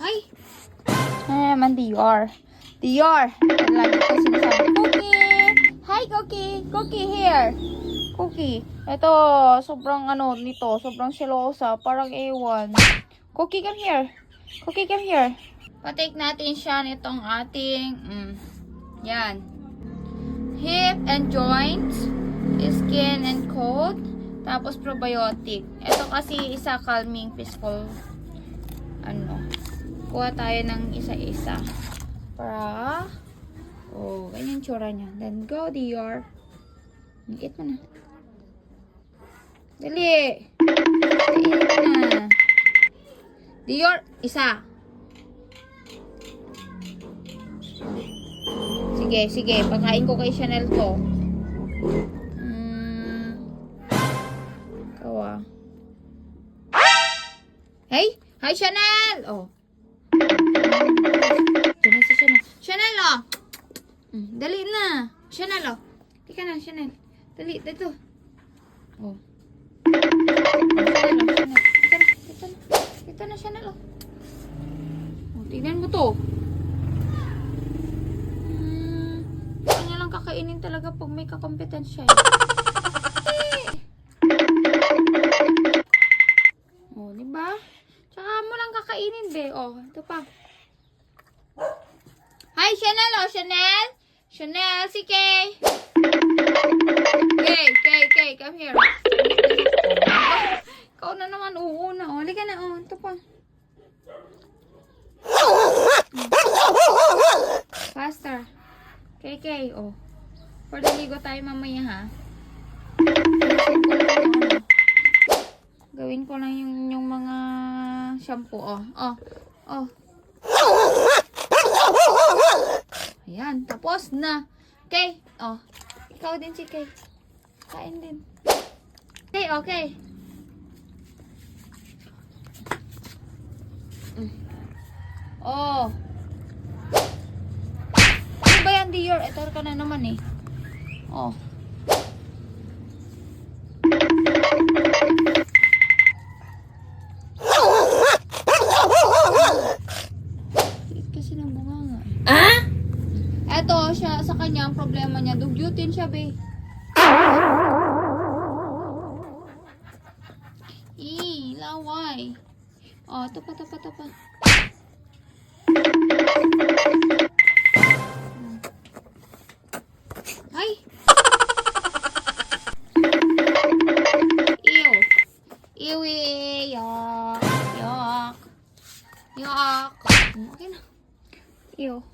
Ay! Ay naman, Dior. Dior! Lagi ko sinasabi, Cookie! Hi, Cookie! Cookie, here! Cookie. Ito, sobrang ano nito, sobrang selosa. Parang ewan. Cookie, come here. Cookie, come here. Patake natin siya nitong ating, mm, yan. Hip and joints, skin and coat, tapos probiotic. Ito kasi isa calming physical, ano, kuha tayo ng isa-isa. Para, oh, ganyan tsura niya. Then go, Dior. Ngit mo na. Dali. Dali na. Dior, isa. Sige, sige. Pagkain ko kay Chanel to. Hey! Hi, Chanel! Oh. Na si Chanel. Chanel, oh! Mm, dali na. Chanel, oh. Tika na, Chanel. Dali, dito. Oh. Chanel, oh, Chanel. Dito na, dito na. Dito na, Chanel, oh. Oh, tignan mo to. Hmm, kanya lang kakainin talaga pag may kakompetensya. Eh. Oh, di ba? Kakainin, be. Oh, ito pa. Hi, Chanel, oh, Chanel. Chanel, si Kay. Kay, Kay, Kay, come here. Ikaw na naman, uuna. Oh, halika na, oh, ito pa. Faster. Kay, Kay, oh. Pardaligo tayo mamaya, ha? Gawin ko lang yung, yung mga shampoo, oh. Oh, oh. Ayan, tapos na. Kay, oh. Ikaw din si Kay. Kain din. Okay, okay. Mm. Oh. Ano ba yan, Dior? Ito ka na naman eh. Oh. Eto, siya, sa kanya, ang problema niya, dugyutin siya, be. Ih, laway. Oh, tapa, tapa, tapa. Ay! Ew. Ew, eh. Yuck. Yuck. Yuck. Okay na. Ew.